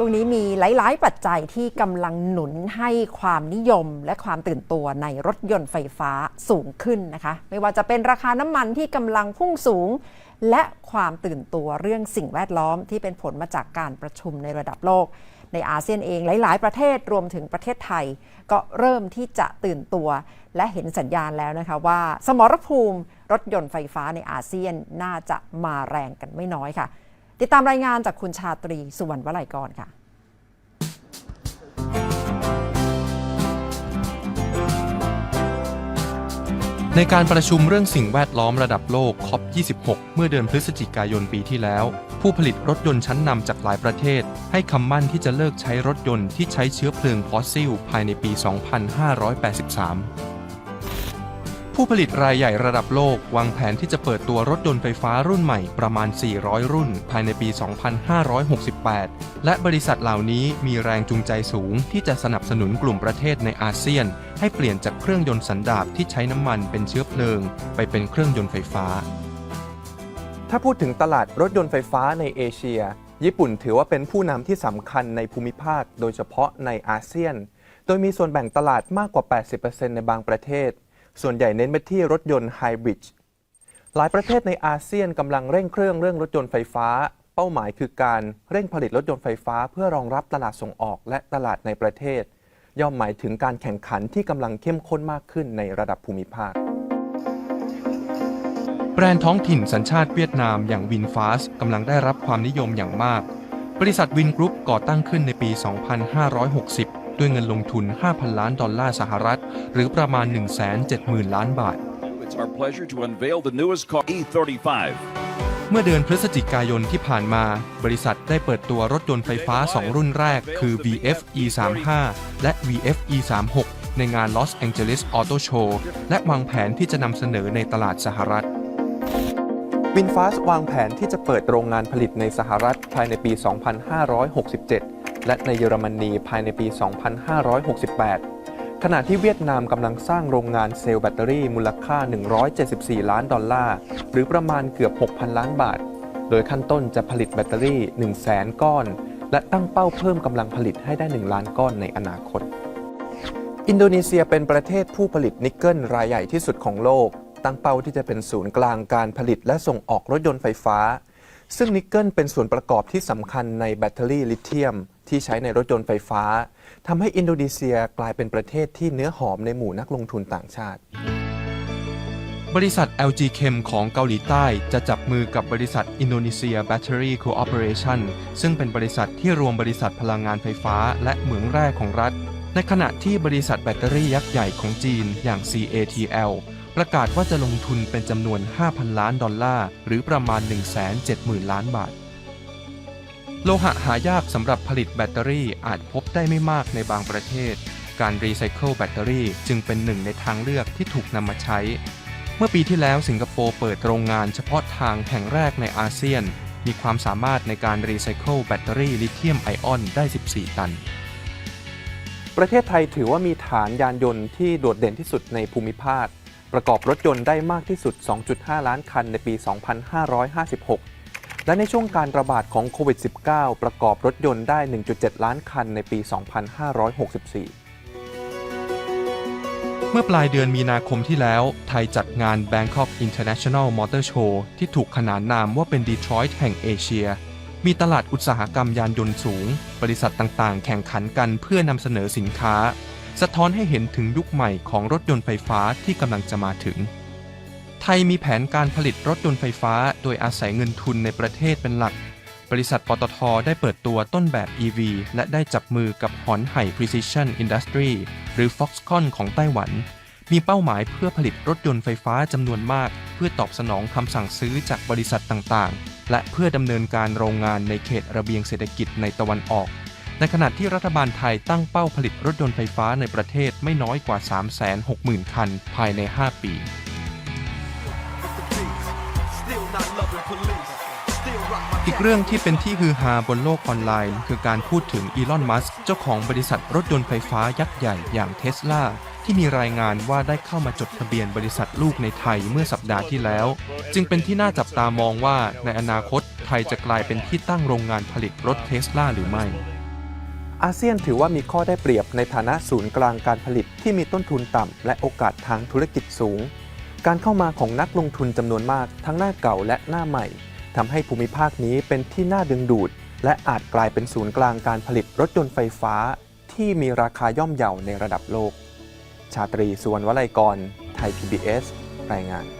ช่วงนี้มีหลาย ๆ ปัจจัยที่กำลังหนุนให้ความนิยมและความตื่นตัวในรถยนต์ไฟฟ้าสูงขึ้นนะคะ ไม่ว่าจะเป็นราคาน้ำมันที่กำลังพุ่งสูง และความตื่นตัวเรื่องสิ่งแวดล้อมที่เป็นผลมาจากการประชุมในระดับโลก ในอาเซียนเองหลาย ๆ ประเทศรวมถึงประเทศไทย ก็เริ่มที่จะตื่นตัว และเห็นสัญญาณแล้วนะคะว่า สมรภูมิรถยนต์ไฟฟ้าในอาเซียนน่าจะมาแรงกันไม่น้อยค่ะ ติดตามรายงานจากคุณชาตรีสุวรรณวลัยกรค่ะในการประชุมเรื่องสิ่งแวดล้อมระดับโลก COP26 เมื่อเดือนพฤศจิกายนปีที่แล้ว ผู้ผลิตรถยนต์ชั้นนำจากหลายประเทศ ให้คำมั่นที่จะเลิกใช้รถยนต์ที่ใช้เชื้อเพลิงฟอสซิลภายในปี 2583 ผู้ผลิตรายใหญ่ระดับโลก วางแผนที่จะเปิดตัวรถยนต์ไฟฟ้ารุ่นใหม่ประมาณ 400 รุ่น ภายในปี 2568 และบริษัทเหล่านี้มีแรงจูงใจสูงที่จะสนับสนุนกลุ่มประเทศในอาเซียน ให้เปลี่ยนจากเครื่องยนต์สันดาปที่ใช้น้ำมันเป็นเชื้อเพลิง ไปเป็นเครื่องยนต์ไฟฟ้า ถ้าพูดถึงตลาดรถยนต์ไฟฟ้าในเอเชีย ญี่ปุ่นถือว่าเป็นผู้นำที่สำคัญในภูมิภาค โดยเฉพาะในอาเซียน โดยมีส่วนแบ่งตลาดมากกว่า 80%ในบางประเทศ ส่วนใหญ่เน้นไปที่รถยนต์ไฮบริดหลายประเทศในอาเซียนกำลังเร่งเครื่องเรื่องรถยนต์ไฟฟ้า เป้าหมายคือการเร่งผลิตรถยนต์ไฟฟ้า เพื่อรองรับตลาดส่งออกและตลาดในประเทศ ย่อมหมายถึงการแข่งขันที่กำลังเข้มข้นมากขึ้นในระดับภูมิภาค แบรนด์ท้องถิ่นสัญชาติเวียดนามอย่างวินฟาสกำลังได้รับความนิยมอย่างมาก บริษัทวินกรุ๊ปก่อตั้งขึ้นในปี 2560 ด้วยเงินลงทุน 5,000 ล้านดอลลาร์สหรัฐ หรือประมาณ 170,000 ล้านบาท It's our pleasure to unveil the newest car, E35. เมื่อเดือนพฤศจิกายนที่ผ่านมา บริษัทได้เปิดตัวรถยนต์ไฟฟ้า 2 รุ่นแรก คือ VF E35 และ VF E36 ในงาน Los Angeles Auto Show และวางแผนที่จะนำเสนอในตลาดสหรัฐวินฟาสวางแผนที่จะเปิดโรงงานผลิตในสหรัฐภายในปี 2567 และในเยอรมนีภายในปี 2568 ขณะที่เวียดนามกำลังสร้างโรงงานเซลล์แบตเตอรี่มูลค่า 174 ล้านดอลลาร์ หรือประมาณเกือบ 6,000 ล้านบาท โดยขั้นต้นจะผลิตแบตเตอรี่ 1 0 0 0 0แสนก้อน และตั้งเป้าเพิ่มกำลังผลิตให้ได้ 1 ล้านก้อนในอนาคต อินโดนีเซียเป็นประเทศผู้ผลิตนิกเกิลรายใหญ่ที่สุดของโลก ตั้งเป้าที่จะเป็นศูนย์กลางการผลิตและส่งออกรถยนต์ไฟฟ้าซึ่งนิกเกิลเป็นส่วนประกอบที่สำคัญในแบตเตอรี่ลิเธียม ที่ใช้ในรถยนต์ไฟฟ้าทำให้อินโดนีเซียกลายเป็นประเทศที่เนื้อหอมในหมู่นักลงทุนต่างชาติ บริษัท LG Chem ของเกาหลีใต้จะจับมือกับบริษัท Indonesia Battery Cooperation ซึ่งเป็นบริษัทที่รวมบริษัทพลังงานไฟฟ้า และเหมืองแร่ของรัฐ ในขณะที่บริษัทแบตเตอรี่ยักษ์ใหญ่ของจีนอย่าง CATL ประกาศว่าจะลงทุนเป็นจำนวน 5,000 ล้านดอลลาร์ หรือประมาณ 170,000 ล้านบาท โลหะหายากสำหรับผลิตแบตเตอรี่อาจพบได้ไม่มากในบางประเทศ การรีไซเคิลแบตเตอรี่จึงเป็นหนึ่งในทางเลือกที่ถูกนำมาใช้ เมื่อปีที่แล้วสิงคโปร์เปิดโรงงานเฉพาะทางแห่งแรกในอาเซียน มีความสามารถในการรีไซเคิลแบตเตอรี่ลิเธียมไอออนได้ 14 ตัน ประเทศไทยถือว่ามีฐานยานยนต์ที่โดดเด่นที่สุดในภูมิภาค ประกอบรถยนต์ได้มากที่สุด 2.5 ล้านคันในปี 2556 และในช่วงการระบาดของโควิด -19 ประกอบรถยนต์ได้ 1.7 ล้านคันในปี 2564เมื่อปลายเดือนมีนาคมที่แล้ว ไทยจัดงาน Bangkok International Motor Show ที่ถูกขนานนามว่าเป็นดีทรอยต์แห่งเอเชีย มีตลาดอุตสาหกรรมยานยนต์สูง บริษัทต่างๆ แข่งขันกันเพื่อนำเสนอสินค้า สะท้อนให้เห็นถึงยุคใหม่ของรถยนต์ไฟฟ้าที่กำลังจะมาถึง ยมีแผนการผลิตรถยนต์ไฟฟ้า โดยอาศัยเงินทุนในประเทศเป็นหลัก บริษัทปตทได้เปิดตัวต้นแบบ EV และได้จับมือกับหอนไห่ Precision Industry หรือ Foxconn ของไต้หวัน มีเป้าหมายเพื่อผลิตรถยนต์ไฟฟ้าจำนวนมาก เพื่อตอบสนองคำสั่งซื้อจากบริษัทต่างๆ และเพื่อดำเนินการโรงงานในเขตระเบียงเศรษฐกิจในตะวันออก ในขณะที่รัฐบาลไทยตั้งเป้าผลิตรถยนต์ไฟฟ้าในประเทศไม่น้อยกว่า 360,000 คัน ภายใน 5 ปี อีกเรื่องที่เป็นที่ฮือฮาบนโลกออนไลน์ คือการพูดถึงอีลอน มัสก์เจ้าของบริษัทรถยนต์ไฟฟ้ายักษ์ใหญ่อย่างเทสลาที่มีรายงานว่าได้เข้ามาจดทะเบียนบริษัทลูกในไทยเมื่อสัปดาห์ที่แล้ว จึงเป็นที่น่าจับตามองว่าในอนาคตไทยจะกลายเป็นที่ตั้งโรงงานผลิตรถเทสลาหรือไม่อาเซียนถือว่ามีข้อได้เปรียบในฐานะศูนย์กลางการผลิตที่มีต้นทุนต่ำและโอกาสทางธุรกิจสูง การเข้ามาของนักลงทุนจำนวนมากทั้งหน้าเก่าและหน้าใหม่ทำให้ภูมิภาคนี้เป็นที่น่าดึงดูด และอาจกลายเป็นศูนย์กลางการผลิตรถยนต์ไฟฟ้า ที่มีราคาย่อมเยาในระดับโลก ชาตรีสุวรรณวลัยกร ไทย PBS รายงาน